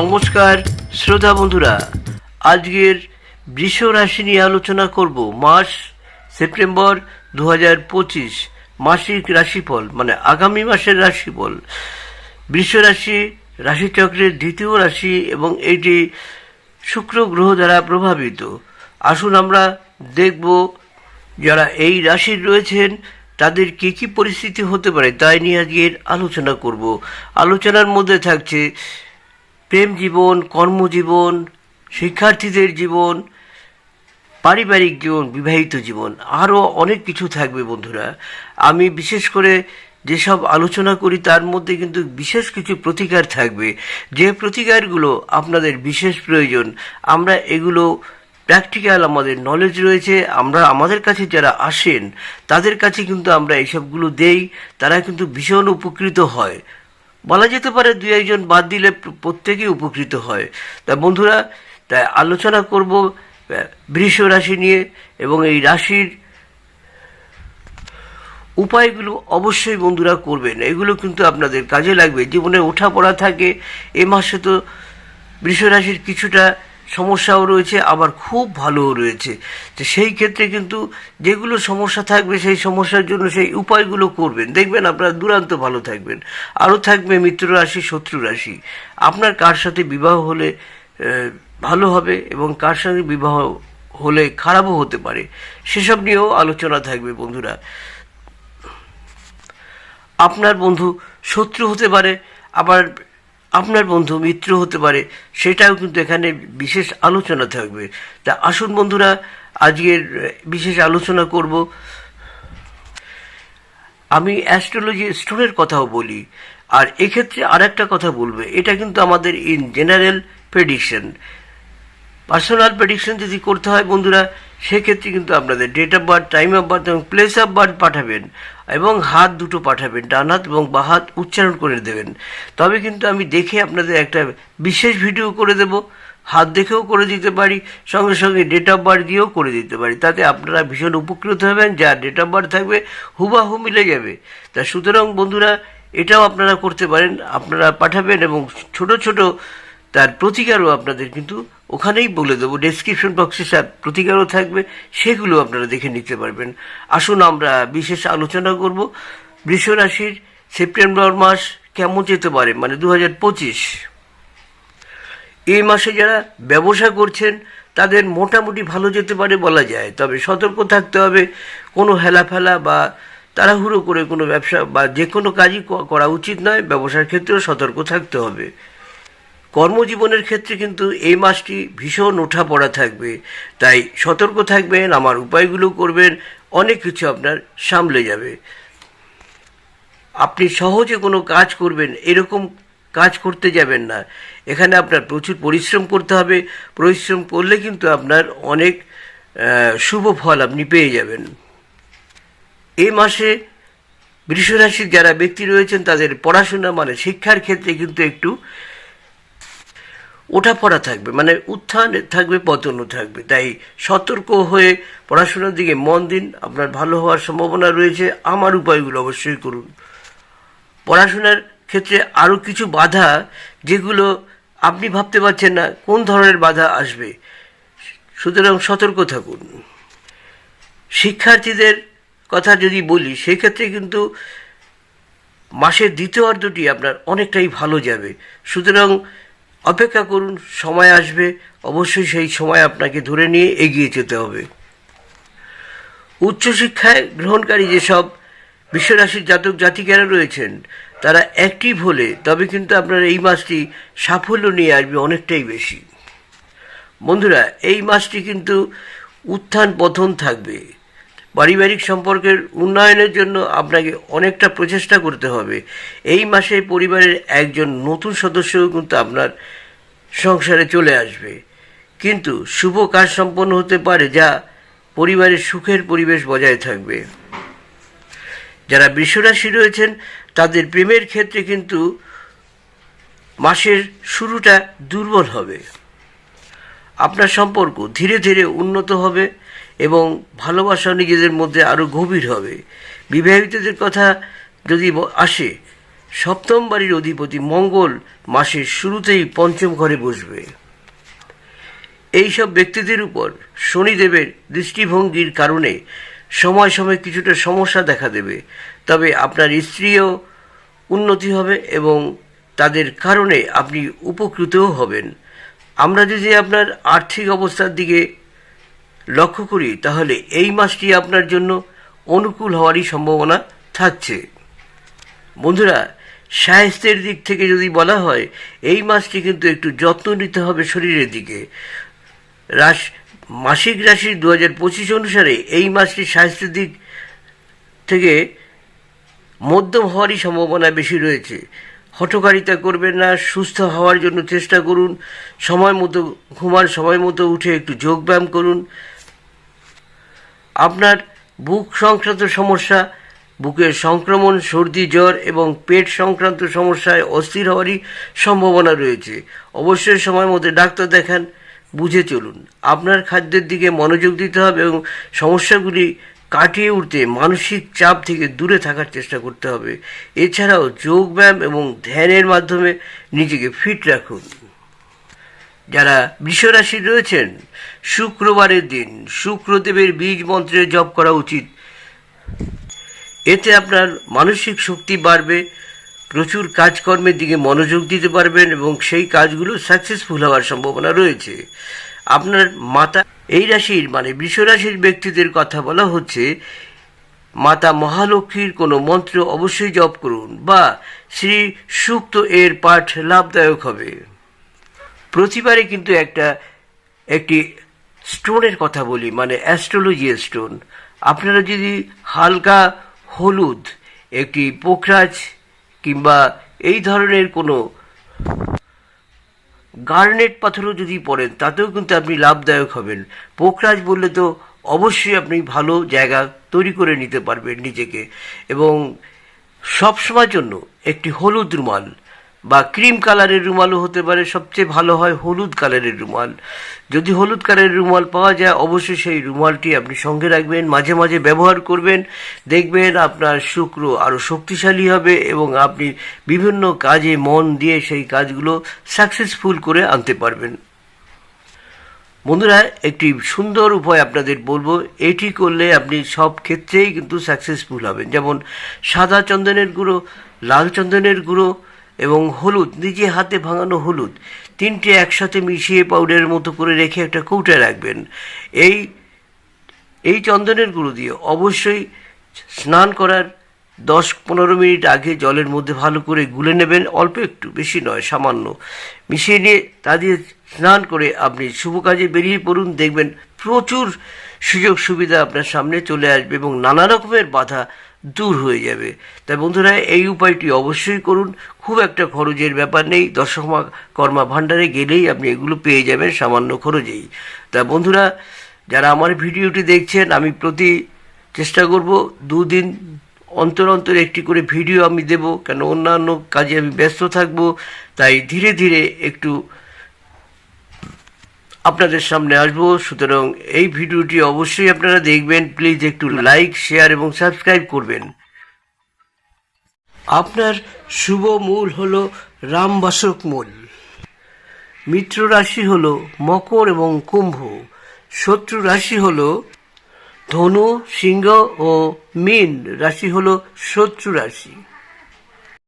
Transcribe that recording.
নমস্কার, শ্রোতা বন্ধুরা, আজকের বৃষ রাশি নিয়ে আলোচনা করব মাস সেপ্টেম্বর দু পঁচিশ, মাসিক রাশিফল মানে আগামী মাসের রাশিফল। বৃষ রাশি, রাশিচক্রের দ্বিতীয় রাশি এবং এটি শুক্র গ্রহ দ্বারা প্রভাবিত। আসুন আমরা দেখব যারা এই রাশির রয়েছেন, তাদের কি কি পরিস্থিতি হতে পারে, তাই নিয়ে আজকের আলোচনা করব। আলোচনার মধ্যে থাকছে প্রেম জীবন, কর্মজীবন, শিক্ষার্থীদের জীবন, পারিবারিক জীবন, বিবাহিত জীবন আরও অনেক কিছু থাকবে বন্ধুরা। আমি বিশেষ করে যেসব আলোচনা করি, তার মধ্যে কিন্তু বিশেষ কিছু প্রতিকার থাকবে। যে প্রতিকারগুলো আপনাদের বিশেষ প্রয়োজন, আমরা এগুলো প্র্যাকটিক্যাল আমাদের নলেজ রয়েছে, আমরা আমাদের কাছে যারা আসেন, তাদের কাছে কিন্তু আমরা এইসবগুলো দেই, তারা কিন্তু ভীষণ উপকৃত হয়। বলা যেতে পারে দু একজন বাদ দিলে প্রত্যেকেই উপকৃত হয়। তা বন্ধুরা, তাই আলোচনা করব বৃষ রাশি নিয়ে এবং এই রাশির উপায়গুলো অবশ্যই বন্ধুরা করবেন। এগুলো কিন্তু আপনাদের কাজে লাগবে। জীবনে ওঠা পড়া থাকে। এ মাসে তো বৃষ রাশির কিছুটা সমস্যাও রয়েছে, আবার খুব ভালোও রয়েছে। তো সেই ক্ষেত্রে কিন্তু যেগুলো সমস্যা থাকবে, সেই সমস্যার জন্য সেই উপায়গুলো করবেন। দেখবেন আপনারা দুরান্ত ভালো থাকবেন। আরও থাকবে মিত্র রাশি, শত্রু রাশি। আপনার কার সাথে বিবাহ হলে ভালো হবে এবং কার সঙ্গে বিবাহ হলে খারাপও হতে পারে, সেসব নিয়েও আলোচনা থাকবে বন্ধুরা। আপনার বন্ধু শত্রু হতে পারে, আবার আপনার বন্ধু মিত্র হতে পারে, সেটাও কিন্তু এখানে বিশেষ আলোচনা থাকবে। তা আসুন বন্ধুরা, আজকের বিশেষ আলোচনা করব। আমি অ্যাস্ট্রোলজি স্টোনের কথাও বলি, আর এক্ষেত্রে আর একটা কথা বলবে। এটা কিন্তু আমাদের in general prediction personal prediction যদি করতে হয় বন্ধুরা, সেক্ষেত্রে কিন্তু আপনাদের date of birth time of birth এবং প্লেস অফ বার্থ পাঠাবেন। এবং হাত দুটো পাঠাবেন, ডান হাত এবং বা হাত উচ্চারণ করে দেবেন। তবে কিন্তু আমি দেখে আপনাদের একটা বিশেষ ভিডিও করে দেব। হাত দেখেও করে দিতে পারি, সঙ্গে সঙ্গে ডেট অফ বার্থ দিয়েও করে দিতে পারি। তাতে আপনারা ভীষণ উপকৃত হবেন যা ডেট অফ বার্থ থাকবে হুবাহু মিলে যাবে। তা সুতরাং বন্ধুরা, এটাও আপনারা করতে পারেন, আপনারা পাঠাবেন এবং ছোট ছোট তার প্রতিকারও আপনাদের কিন্তু ওখানেই বলে দেবো ডেসক্রিপশন বক্সে স্যার প্রতিকারও থাকবে, সেগুলো আপনারা দেখে নিতে পারবেন। আসুন আমরা বিশেষ আলোচনা করব, বৃষ রাশির সেপ্টেম্বর মাস কেমন যেতে পারে মানে দু হাজার পঁচিশ। এই মাসে যারা ব্যবসা করছেন, তাদের মোটামুটি ভালো যেতে পারে বলা যায়, তবে সতর্ক থাকতে হবে, কোনো হেলাফেলা বা তাড়াহুড়ো করে কোনো ব্যবসা বা যে কোনো কাজই করা উচিত নয়, ব্যবসার ক্ষেত্রেও সতর্ক থাকতে হবে। কর্মজীবনের ক্ষেত্রে কিন্তু এই মাসটি ভীষণ ওঠা পড়া থাকবে। তাই সতর্ক থাকবেন, আমার উপায়গুলো করবেন, অনেক কিছু আপনার সামলে যাবে। আপনি সহজে কোনো কাজ করবেন, এরকম কাজ করতে যাবেন না। এখানে আপনার প্রচুর পরিশ্রম করতে হবে। পরিশ্রম করলে কিন্তু আপনার অনেক শুভ ফল আপনি পেয়ে যাবেন। এই মাসে বৃষরাশির যারা ব্যক্তি রয়েছেন, তাদের পড়াশোনা মানে শিক্ষার ক্ষেত্রে কিন্তু একটু ওঠাপড়া থাকবে মানে উত্থান থাকবে পতনও থাকবে। তাই সতর্ক হয়ে পড়াশোনার দিকে মন দিন, আপনার ভালো হওয়ার সম্ভাবনা রয়েছে, আমার উপায়গুলো অবশ্যই করুন। পড়াশোনার ক্ষেত্রে আরও কিছু বাধা যেগুলো আপনি ভাবতে পারছেন না, কোন ধরনের বাধা আসবে, সুতরাং সতর্ক থাকুন। শিক্ষার্থীদের কথা যদি বলি, সেক্ষেত্রে কিন্তু মাসের দ্বিতীয় অর্ধটি আপনার অনেকটাই ভালো যাবে। সুতরাং অপেক্ষা করুন, সময় আসবে। অবশ্যই সেই সময় আপনাকে ধরে নিয়ে এগিয়ে যেতে হবে। উচ্চশিক্ষায় গ্রহণকারী যেসব বিশ্বরাশির জাতক জাতিকারা রয়েছেন, তারা অ্যাক্টিভ হলে তবে কিন্তু আপনার এই মাসটি সাফল্য নিয়ে আসবে অনেকটাই বেশি। বন্ধুরা, এই মাসটি কিন্তু উত্থান পতন থাকবে। পারিবারিক সম্পর্কের উন্নয়নের জন্য আপনাকে অনেকটা প্রচেষ্টা করতে হবে। এই মাসে পরিবারের একজন নতুন সদস্যও কিন্তু আপনার সংসারে চলে আসবে। কিন্তু শুভ কাজ সম্পন্ন হতে পারে যা পরিবারের সুখের পরিবেশ বজায় থাকবে। যারা বৃষরাশি রয়েছেন, তাদের প্রেমের ক্ষেত্রে কিন্তু মাসের শুরুটা দুর্বল হবে। আপনার সম্পর্ক ধীরে ধীরে উন্নত হবে। এবং ভালোবাসা নিজেদের মধ্যে আরও গভীর হবে। বিবাহিতদের কথা যদি আসে, সপ্তম বাড়ির অধিপতি মঙ্গল মাসের শুরুতেই পঞ্চম ঘরে বসবে। এইসব ব্যক্তিদের উপর শনিদেবের দৃষ্টিভঙ্গির কারণে সময় সময় কিছুটা সমস্যা দেখা দেবে। তবে আপনার স্ত্রীও উন্নতি হবে এবং তাদের কারণে আপনি উপকৃতও হবেন। আমরা যদি আপনার আর্থিক অবস্থার দিকে লক্ষ্য করি, তাহলে এই মাসটি আপনার জন্য অনুকূল হওয়ারই সম্ভাবনা থাকছে। বন্ধুরা, স্বাস্থ্যের দিক থেকে যদি বলা হয়, এই মাসটি কিন্তু একটু যত্ন নিতে হবে শরীরের দিকে। রাশ, মাসিক রাশি দু হাজার পঁচিশ অনুসারে এই মাসটি স্বাস্থ্যের দিক থেকে মধ্যম হওয়ারই সম্ভাবনা বেশি রয়েছে। হঠকারিতা করবেন না, সুস্থ হওয়ার জন্য চেষ্টা করুন, সময় মতো ঘুমান, সময় মতো উঠে একটু যোগব্যায়াম করুন। আপনার বুক সংক্রান্ত সমস্যা, বুকের সংক্রমণ, সর্দি, জ্বর এবং পেট সংক্রান্ত সমস্যায় অস্থির হওয়ারই সম্ভাবনা রয়েছে। অবশ্যই সময় মতো ডাক্তার দেখান, বুঝে চলুন। আপনার খাদ্যের দিকে মনোযোগ দিতে হবে এবং সমস্যাগুলি কাটিয়ে উঠতে মানসিক চাপ থেকে দূরে থাকার চেষ্টা করতে হবে। এছাড়াও যোগব্যায়াম এবং ধ্যানের মাধ্যমে নিজেকে ফিট রাখুন। যারা বৃষরাশি রয়েছেন, শুক্রবারের দিন শুক্রদেবের বীজ মন্ত্রের জপ করা উচিত। এতে আপনার মানসিক শক্তি বাড়বে, প্রচুর কাজকর্মের দিকে মনোযোগ দিতে পারবেন এবং সেই কাজগুলো সাকসেসফুল হওয়ার সম্ভাবনা রয়েছে। আপনার মাতা এই রাশির মানে বৃষ রাশির ব্যক্তিদের কথা বলা হচ্ছে, মাতা মহালক্ষ্মীর কোনো মন্ত্র অবশ্যই জপ করুন বা শ্রী সুক্ত এর পাঠ লাভদায়ক হবে। প্রতিবারে কিন্তু একটা, একটি স্টোনের কথা বলি মানে অ্যাস্ট্রোলজি স্টোন। আপনারা যদি হালকা হলুদ, একটি পোখরাজ কিংবা এই ধরনের কোনো গার্নেট পাথরও যদি পড়েন, তাতেও কিন্তু আপনি লাভদায়ক হবেন। পোখরাজ বললে তো অবশ্যই আপনি ভালো জায়গা তৈরি করে নিতে পারবেন নিজেকে। এবং সবসময়ের জন্য একটি হলুদ রুমাল বা ক্রিম কালারের রুমালও হতে পারে, সবচেয়ে ভালো হয় হলুদ কালারের রুমাল। যদি হলুদ কালারের রুমাল পাওয়া যায়, অবশ্যই সেই রুমালটি আপনি সঙ্গে রাখবেন, মাঝে মাঝে ব্যবহার করবেন। দেখবেন আপনার শুক্র আরও শক্তিশালী হবে এবং আপনি বিভিন্ন কাজে মন দিয়ে সেই কাজগুলো সাকসেসফুল করে আনতে পারবেন। বন্ধুরা, একটি সুন্দর উপায় আপনাদের বলব, এটি করলে আপনি সব ক্ষেত্রেই কিন্তু সাকসেসফুল হবেন। যেমন সাদা চন্দনের গুঁড়ো, লাল চন্দনের গুঁড়ো এবং হলুদ, নিজে হাতে ভাঙানো হলুদ। তিনটে একসাথে মিশিয়ে পাউডারের মতো করে রেখে একটা কৌটায় রাখবেন। এই এই চন্দনের গুঁড়ো দিয়ে অবশ্যই স্নান করার দশ পনেরো মিনিট আগে জলের মধ্যে ভালো করে গুলে নেবেন, অল্প একটু, বেশি নয়, সামান্য। মিশিয়ে নিয়ে তা দিয়ে স্নান করে আপনি শুভ কাজে বেরিয়ে পড়ুন, দেখবেন প্রচুর সুযোগ সুবিধা আপনার সামনে চলে আসবে এবং নানা রকমের বাধা দূর হয়ে যাবে। তাই বন্ধুরা, এই উপায়টি অবশ্যই করুন। খুব একটা খরচের ব্যাপার নেই। দশমা কর্মা ভাণ্ডারে গেলেই আপনি এগুলো পেয়ে যাবেন সামান্য খরচেই। তা বন্ধুরা, যারা আমার ভিডিওটি দেখছেন, আমি প্রতি চেষ্টা করব দুদিন অন্তর অন্তর একটি করে ভিডিও আমি দেব। কেন অন্যান্য কাজে আমি ব্যস্ত থাকব। তাই ধীরে ধীরে একটু আপনাদের সামনে আসব। সুতরাং এই ভিডিওটি অবশ্যই আপনারা দেখবেন। প্লিজ একটু লাইক, শেয়ার এবং সাবস্ক্রাইব করবেন। আপনার শুভ মূল হল রামবাসক মূল। মিত্র রাশি হল মকর এবং কুম্ভ। শত্রু রাশি হল ধনু, সিংহ ও মীন। রাশি হল শত্রু রাশি।